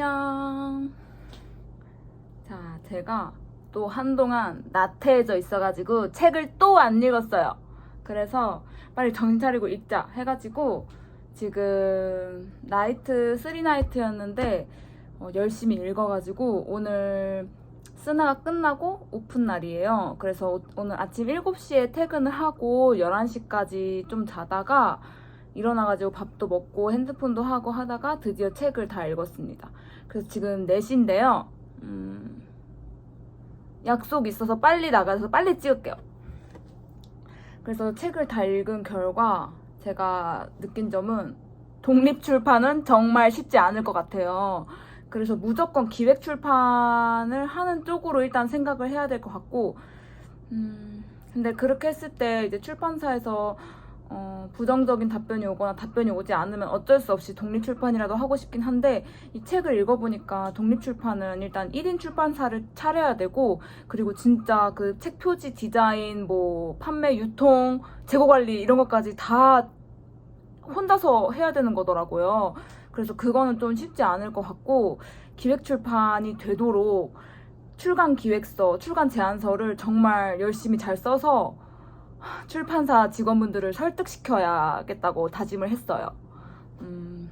안녕. 자, 제가 또 한동안 나태해져 있어가지고 책을 또 안 읽었어요. 그래서 빨리 정신 차리고 읽자 해가지고 지금 나이트, 쓰리 나이트였는데 어, 열심히 읽어가지고 오늘 쓰나가 끝나고 오픈 날이에요. 그래서 오- 오늘 아침 7시에 퇴근을 하고 11시까지 좀 자다가 일어나가지고 밥도 먹고 핸드폰도 하고 하다가 드디어 책을 다 읽었습니다. 그래서 지금 4시인데요. 음, 약속 있어서 빨리 나가서 빨리 찍을게요. 그래서 책을 다 읽은 결과 제가 느낀 점은 독립 출판은 정말 쉽지 않을 것 같아요. 그래서 무조건 기획 출판을 하는 쪽으로 일단 생각을 해야 될 것 같고, 음, 근데 그렇게 했을 때 이제 출판사에서 어, 부정적인 답변이 오거나 답변이 오지 않으면 어쩔 수 없이 독립출판이라도 하고 싶긴 한데 이 책을 읽어보니까 독립출판은 일단 1인 출판사를 차려야 되고 그리고 진짜 그 책 표지 디자인 뭐 판매 유통 재고 관리 이런 것까지 다 혼자서 해야 되는 거더라고요. 그래서 그거는 좀 쉽지 않을 것 같고 기획 출판이 되도록 출간 기획서, 출간 제안서를 정말 열심히 잘 써서 출판사 직원분들을 설득시켜야겠다고 다짐을 했어요. 음,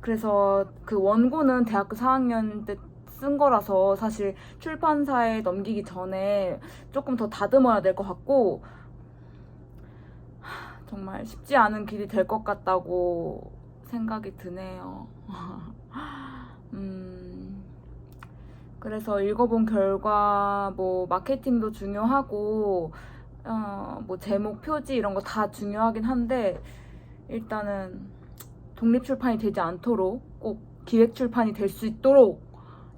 그래서 그 원고는 대학교 4학년 때 쓴 거라서 사실 출판사에 넘기기 전에 조금 더 다듬어야 될 것 같고 하, 정말 쉽지 않은 길이 될 것 같다고 생각이 드네요. 음, 그래서 읽어본 결과 뭐 마케팅도 중요하고 어, 뭐 제목, 표지 이런 거 다 중요하긴 한데 일단은 독립 출판이 되지 않도록 꼭 기획 출판이 될 수 있도록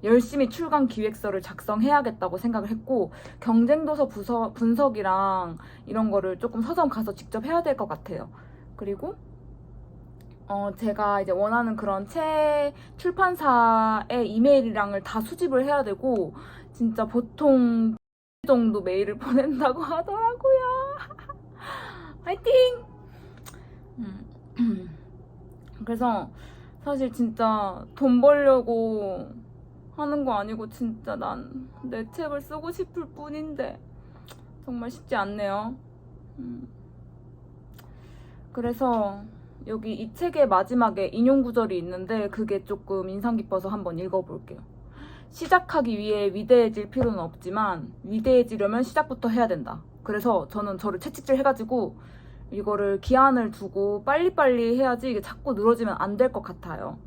열심히 출간 기획서를 작성해야겠다고 생각을 했고 경쟁 도서 부서, 분석이랑 이런 거를 조금 서점 가서 직접 해야 될 것 같아요. 그리고 어, 제가 이제 원하는 그런 책 출판사의 이메일이랑을 다 수집을 해야 되고 진짜 보통 정도 메일을 보낸다고 하더라고요. 화이팅! 음. 그래서 사실 진짜 돈 벌려고 하는 거 아니고 진짜 난 내 책을 쓰고 싶을 뿐인데 정말 쉽지 않네요. 음. 그래서 여기 이 책의 마지막에 인용 구절이 있는데 그게 조금 인상 깊어서 한번 읽어볼게요. 시작하기 위해 위대해질 필요는 없지만 위대해지려면 시작부터 해야 된다. 그래서 저는 저를 채찍질 해가지고 이거를 기한을 두고 빨리빨리 해야지 이게 자꾸 늘어지면 안 될 것 같아요.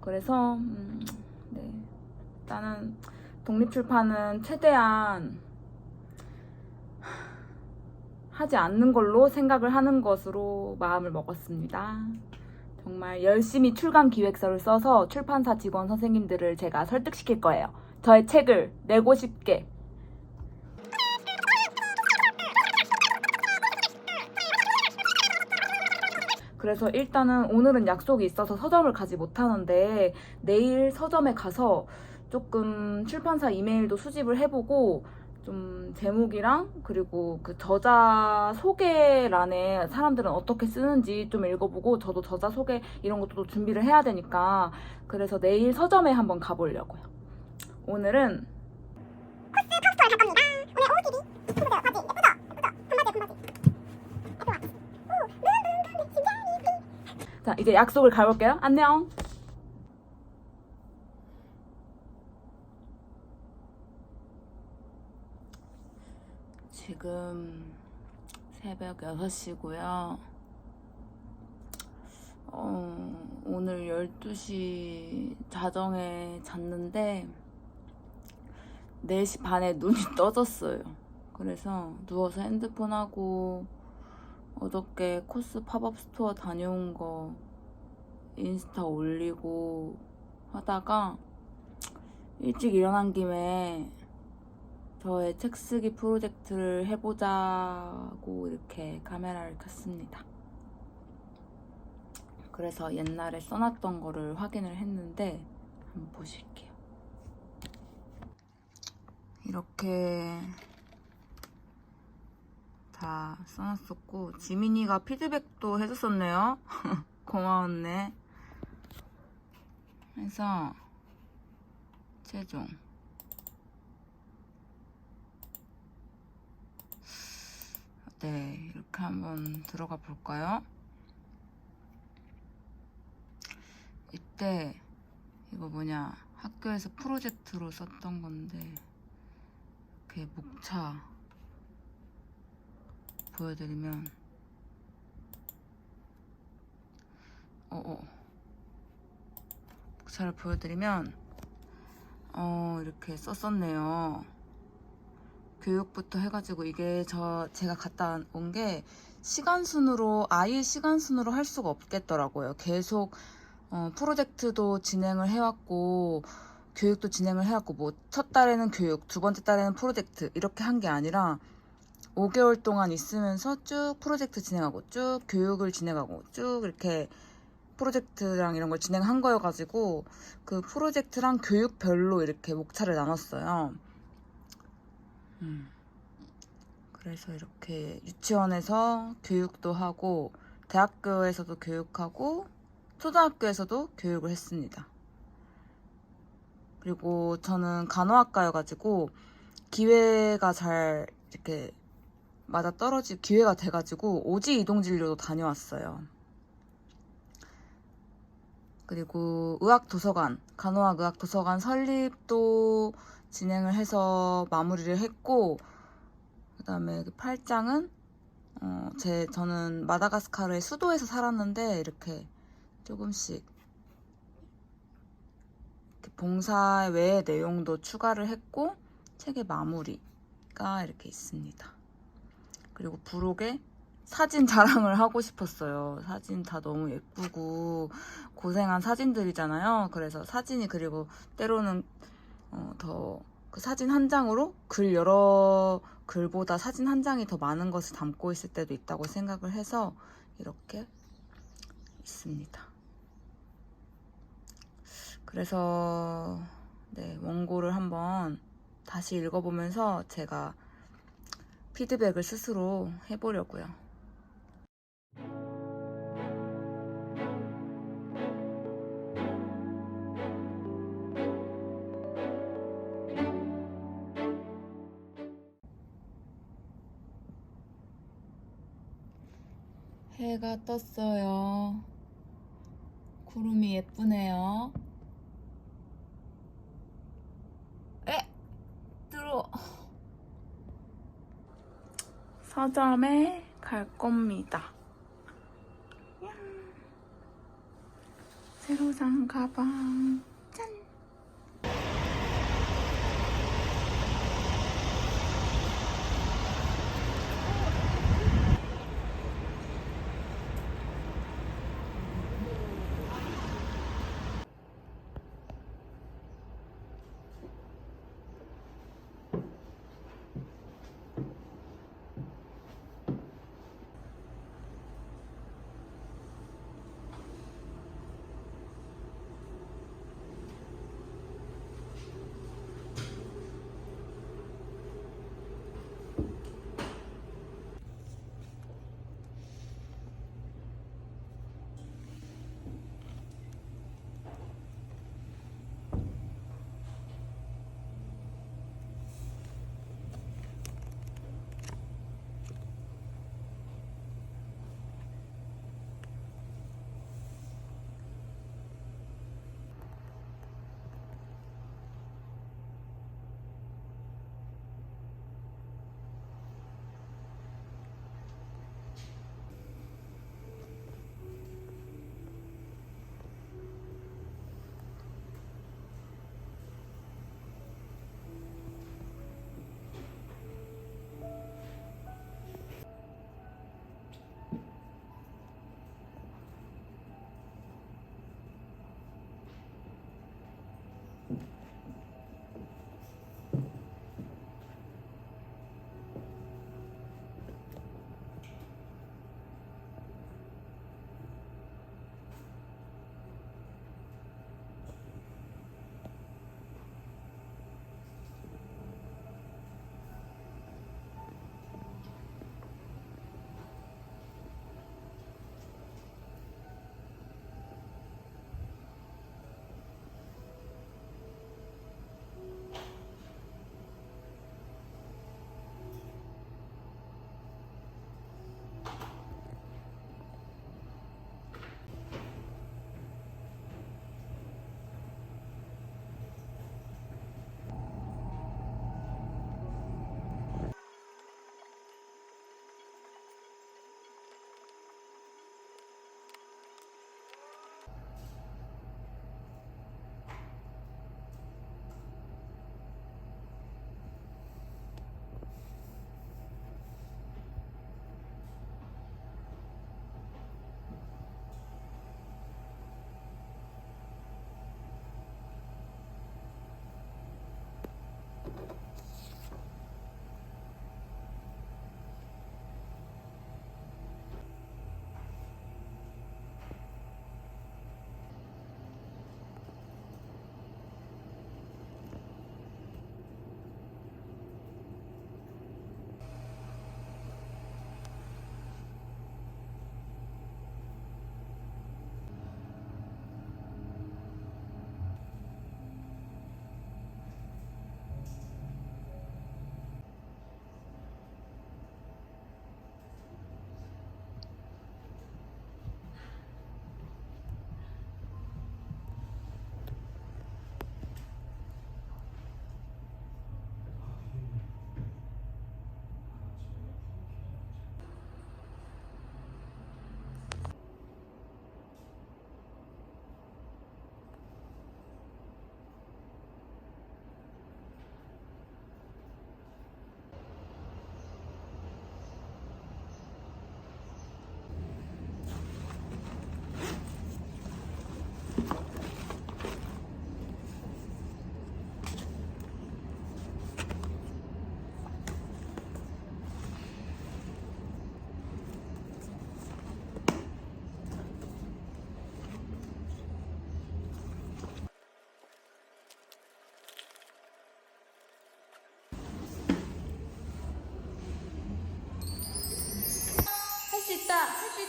그래서 음, 네. 일단은 독립출판은 최대한 하지 않는 걸로 생각을 하는 것으로 마음을 먹었습니다. 정말 열심히 출간 기획서를 써서 출판사 직원 선생님들을 제가 설득시킬 거예요. 저의 책을 내고 싶게. 그래서 일단은 오늘은 약속이 있어서 서점을 가지 못하는데 내일 서점에 가서 조금 출판사 이메일도 수집을 해보고 좀 제목이랑 그리고 그 저자 소개란에 사람들은 어떻게 쓰는지 좀 읽어보고 저도 저자 소개 이런 것도 또 준비를 해야 되니까 그래서 내일 서점에 한번 가보려고요. 오늘은 자 이제 약속을 가볼게요. 안녕. 지금 새벽 6시고요. 어, 오늘 12시 자정에 잤는데 4시 반에 눈이 떠졌어요. 그래서 누워서 핸드폰 하고 어저께 코스 팝업 스토어 다녀온 거 인스타 올리고 하다가 일찍 일어난 김에 저의 책 쓰기 프로젝트를 해보자고 이렇게 카메라를 켰습니다. 그래서 옛날에 써놨던 거를 확인을 했는데 한번 보실게요. 이렇게 다 써놨었고 지민이가 피드백도 해줬었네요. 고마웠네. 그래서 최종. 네, 이렇게 한번 들어가 볼까요? 이때 이거 뭐냐 학교에서 프로젝트로 썼던 건데 이렇게 목차 보여드리면 어어 목차를 보여드리면 어 이렇게 썼었네요 교육부터 해가지고 이게 저 제가 갔다 온 게 시간 순으로 아예 시간 순으로 할 수가 없겠더라고요 계속 어, 프로젝트도 진행을 해왔고 교육도 진행을 해왔고 뭐 첫 달에는 교육, 두 번째 달에는 프로젝트 이렇게 한 게 아니라 5개월 동안 있으면서 쭉 프로젝트 진행하고 쭉 교육을 진행하고 쭉 이렇게 프로젝트랑 이런 걸 진행한 거여가지고 그 프로젝트랑 교육별로 이렇게 목차를 나눴어요. 음. 그래서 이렇게 유치원에서 교육도 하고 대학교에서도 교육하고 초등학교에서도 교육을 했습니다. 그리고 저는 간호학과여가지고 기회가 잘 이렇게 맞아 떨어질 기회가 돼가지고 오지 이동 진료도 다녀왔어요. 그리고 의학 도서관, 간호학 의학 도서관 설립도 진행을 해서 마무리를 했고, 그 다음에 그 8장은 어, 제 저는 마다가스카르의 수도에서 살았는데 이렇게 조금씩 이렇게 봉사 외의 내용도 추가를 했고 책의 마무리가 이렇게 있습니다. 그리고 부록에 사진 자랑을 하고 싶었어요. 사진 다 너무 예쁘고 고생한 사진들이잖아요. 그래서 사진이 그리고 때로는 어, 더 그 사진 한 장으로 글 여러 글보다 사진 한 장이 더 많은 것을 담고 있을 때도 있다고 생각을 해서 이렇게 있습니다. 그래서 네, 원고를 한번 다시 읽어보면서 제가 피드백을 스스로 해보려고요. 해가 떴어요. 구름이 예쁘네요. 에! 들어. 서점에 갈 겁니다. 양. 새로 산 가방.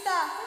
다.